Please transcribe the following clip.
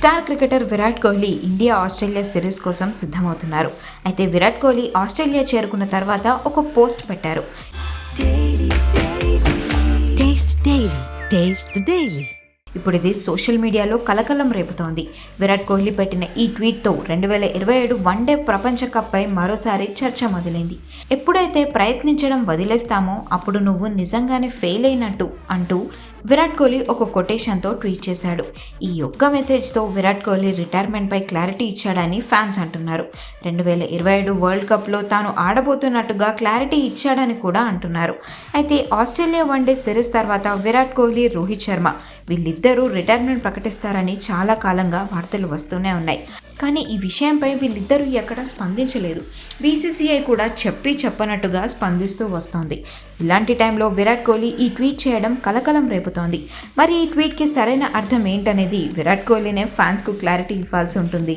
Star cricketer Virat Kohli India Australia series కోసం సిద్ధమవుతున్నారు. అయితే విరాట్ కోహ్లీ ఆస్ట్రేలియా చేరుకున్న తర్వాత ఒక పోస్ట్ పెట్టారు. ఇప్పుడు ఇది సోషల్ మీడియాలో కలకలం రేపుతోంది. విరాట్ కోహ్లీ పెట్టిన ఈ ట్వీట్తో రెండు వేల ఇరవై ఏడు వన్డే ప్రపంచ కప్పై మరోసారి చర్చ మొదలైంది. ఎప్పుడైతే ప్రయత్నించడం వదిలేస్తామో అప్పుడు నువ్వు నిజంగానే ఫెయిల్ అయినట్టు అంటూ విరాట్ కోహ్లీ ఒక కొటేషన్తో ట్వీట్ చేశాడు. ఈ ఒక్క మెసేజ్తో విరాట్ కోహ్లీ రిటైర్మెంట్పై క్లారిటీ ఇచ్చాడని ఫ్యాన్స్ అంటున్నారు. రెండు వేల ఇరవై ఏడు వరల్డ్ కప్లో తాను ఆడబోతున్నట్టుగా క్లారిటీ ఇచ్చాడని కూడా అంటున్నారు. అయితే ఆస్ట్రేలియా వన్డే సిరీస్ తర్వాత విరాట్ కోహ్లీ రోహిత్ శర్మ వీళ్ళిద్దరూ రిటైర్మెంట్ ప్రకటిస్తారని చాలా కాలంగా వార్తలు వస్తూనే ఉన్నాయి. కానీ ఈ విషయంపై వీళ్ళిద్దరూ ఎక్కడా స్పందించలేదు. బీసీసీఐ కూడా చెప్పి చెప్పనట్టుగా స్పందిస్తూ వస్తోంది. ఇలాంటి టైంలో విరాట్ కోహ్లీ ఈ ట్వీట్ చేయడం కలకలం రేపు జరుపుతోంది మరి ఈ ట్వీట్కి సరైన అర్థం ఏంటనేది విరాట్ కోహ్లీనే ఫ్యాన్స్కు క్లారిటీ ఇవ్వాల్సి ఉంటుంది.